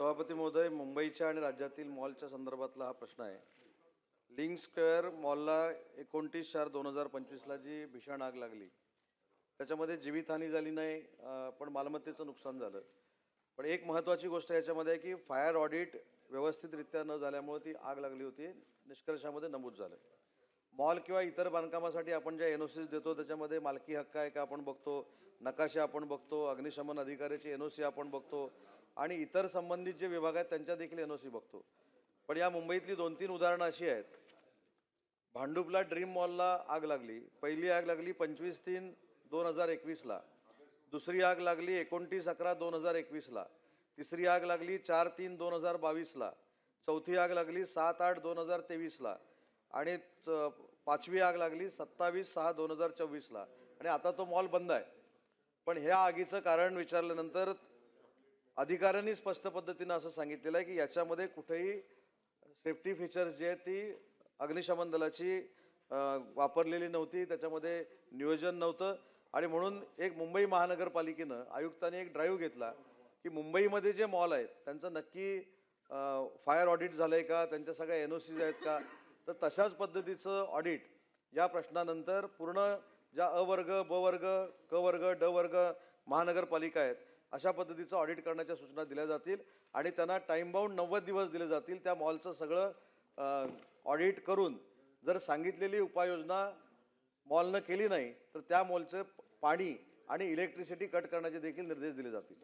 सभापती महोदय मुंबईच्या आणि राज्यातील मॉलच्या संदर्भातला हा प्रश्न आहे. लिंक स्क्वेअर मॉलला एकोणतीस चार दोन हजार पंचवीसला जी भीषण आग लागली त्याच्यामध्ये जीवितहानी झाली नाही पण मालमत्तेचं नुकसान झालं. पण एक महत्त्वाची गोष्ट याच्यामध्ये आहे की फायर ऑडिट व्यवस्थितरित्या न झाल्यामुळे ती आग लागली होती निष्कर्षामध्ये नमूद झालं. मॉल किंवा इतर बांधकामासाठी आपण ज्या एन ओ सीज देतो त्याच्यामध्ये मालकी हक्क आहे का आपण बघतो नकाशे आपण बघतो अग्निशमन अधिकाऱ्याची एन ओ सी आपण बघतो आणि इतर संबंधित जे विभाग आहेत त्यांच्या देखील एन ओ सी बघतो. पण या मुंबईतली दोन तीन उदाहरणं अशी आहेत. भांडुपला ड्रीम मॉलला आग लागली. पहिली आग लागली पंचवीस तीन दोन हजार एकवीसला दुसरी आग लागली एकोणतीस अकरा दोन हजार एकवीसला तिसरी आग लागली चार तीन दोन हजार बावीसला चौथी आग लागली सात आठ दोन हजार तेवीसला आणि च- पाचवी आग लागली सत्तावीस सहा दोन हजार चोवीसला आणि आता तो मॉल बंद आहे. पण ह्या आगीचं कारण विचारल्यानंतर अधिकाऱ्यांनी स्पष्ट पद्धतीनं असं सांगितलेलं आहे की याच्यामध्ये कुठेही सेफ्टी फीचर्स जी आहेत ती अग्निशमन दलाची वापरलेली नव्हती. त्याच्यामध्ये नियोजन नव्हतं. आणि म्हणून एक मुंबई महानगरपालिकेनं आयुक्तांनी एक ड्राईव्ह घेतला की मुंबईमध्ये जे मॉल आहेत त्यांचं नक्की फायर ऑडिट झालं आहे का? त्यांच्या सगळ्या एन ओ सीज आहेत का? तर तशाच पद्धतीचं ऑडिट या प्रश्नानंतर पूर्ण ज्या अ वर्ग ब वर्ग क वर्ग ड वर्ग महानगरपालिका आहेत अशा पद्धतीचं ऑडिट करण्याच्या सूचना दिल्या जातील आणि त्यांना टाईमबाऊंड नव्वद दिवस दिले जातील. त्या मॉलचं सगळं ऑडिट करून जर सांगितलेली उपाययोजना मॉलनं केली नाही तर त्या मॉलचं पाणी आणि इलेक्ट्रिसिटी कट करण्याचे देखील निर्देश दिले जातील.